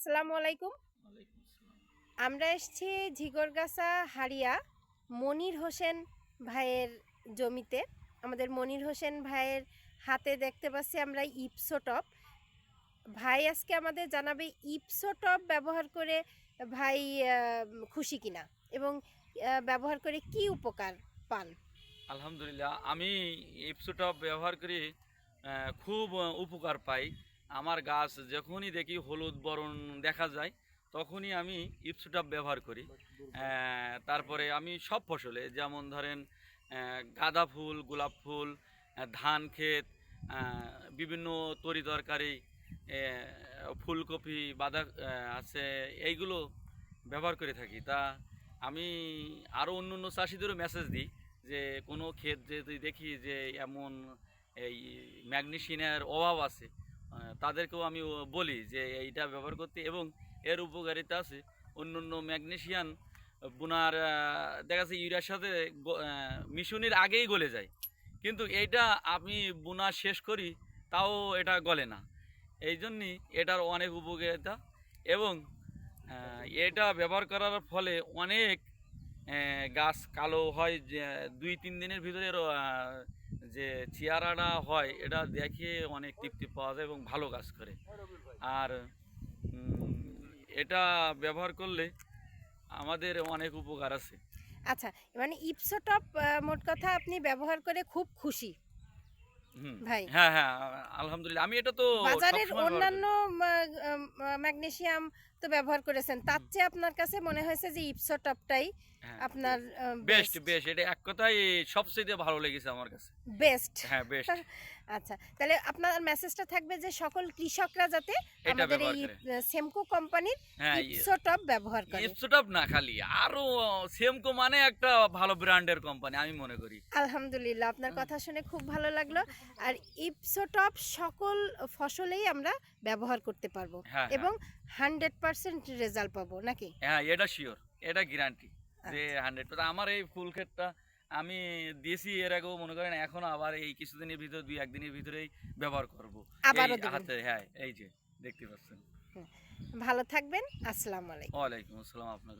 আসসালামু আলাইকুম। আমরা এসেছি ঝিগরগাছা হারিয়া মনির হোসেন ভাইয়ের জমিতে। আমাদের মনির হোসেন ভাইয়ের হাতে দেখতে পাচ্ছি আমরা ইপসো টপ ভাই আজকে আমাদের জানাবে ইপসো টপ ব্যবহার করে ভাই খুশি কিনা এবং ব্যবহার করে কি উপকার পান? আলহামদুলিল্লাহ, আমি ইপসোটপ ব্যবহার করে খুব উপকার পাই। আমার গাছ যখনই দেখি হলুদ বরণ দেখা যায়, তখনই আমি ইপসুটাপ ব্যবহার করি। তারপরে আমি সব ফসলে, যেমন ধরেন গাঁদা ফুল, গোলাপ ফুল ধান ক্ষেত বিভিন্ন তরি তরকারি ফুলকপি, বাঁধা আছে, এইগুলো ব্যবহার করে থাকি। তা আমি আরও অন্য অন্য চাষিদেরও মেসেজ দিই যে, কোনো ক্ষেত যদি দেখি যে, এমন এই ম্যাগনেশিয়ানের অভাব আছে তাদেরকেও আমি বলি যে এইটা ব্যবহার করতে এবং এর উপকারিতা আছে। অন্য অন্য ম্যাগনেশিয়ান বোনার দেখা যাচ্ছে ইউরিয়ার সাথে মিশনের আগেই গলে যায়। কিন্তু এইটা আমি বোনা শেষ করি, তাও এটা গলে না। এই জন্যই এটার অনেক উপকারিতা এবং এটা ব্যবহার করার ফলে অনেক গাছ কালো হয় দুই, তিন দিনের ভিতরে যে চেয়ারাটা হয় এটা দেখে অনেক তৃপ্তি পাওয়া যায় এবং ভালো কাজ করে। আর এটা ব্যবহার করলে আমাদের অনেক উপকার আছে। আচ্ছা মানে ইপসোটপ মোট কথা আপনি ব্যবহার করে খুব খুশি। হুম। ভাই। হ্যাঁ হ্যাঁ আলহামদুলিল্লাহ। আমি এটা তো বাজারের। অন্যান্য ম্যাগনেসিয়াম তো ব্যবহার করেছেন। তার চেয়ে আপনার কাছে মনে হয়েছে যে টপটাই হ্যাঁ। আপনার বেস্ট বেস্ট। এটা এক কথায় সবচেয়ে ভালো লেগেছে আমার কাছে। বেস্ট হ্যাঁ বেস্ট আচ্ছা তাহলে আপনার মেসেজটা থাকবে যে সকল কৃষকরা যাতে আমাদের এই সেমকো কোম্পানির হ্যাঁ ইপসো টপ ব্যবহার করে। ইপসোটপ না খালি আরও সেমকো মানে একটা ভালো ব্র্যান্ডের কোম্পানি আমি মনে করি। আলহামদুলিল্লাহ আপনার কথা শুনে খুব ভালো লাগল। আর ইপসো টপ সকল ফসলেই আমরা ব্যবহার করতে পারব হ্যাঁ এবং হান্ড্রেড পার্সেন্ট রেজাল্ট পাবো নাকি? হ্যাঁ এটা শিওর এটা গ্যারান্টি যে আচ্ছা। হান্ড্রেড আমার এই ফুল ক্ষেতটা আমি দিয়েছি এর আগেও মনে করেন এখন আবার এই কিছুদিনের ভিতরে দুই একদিনের ভিতরেই ব্যবহার করব। হাতে হ্যাঁ এই যে দেখতে পাচ্ছেন। ভালো থাকবেন আসসালামু আলাইকুম। ওয়ালাইকুম আসসালাম আপনাকে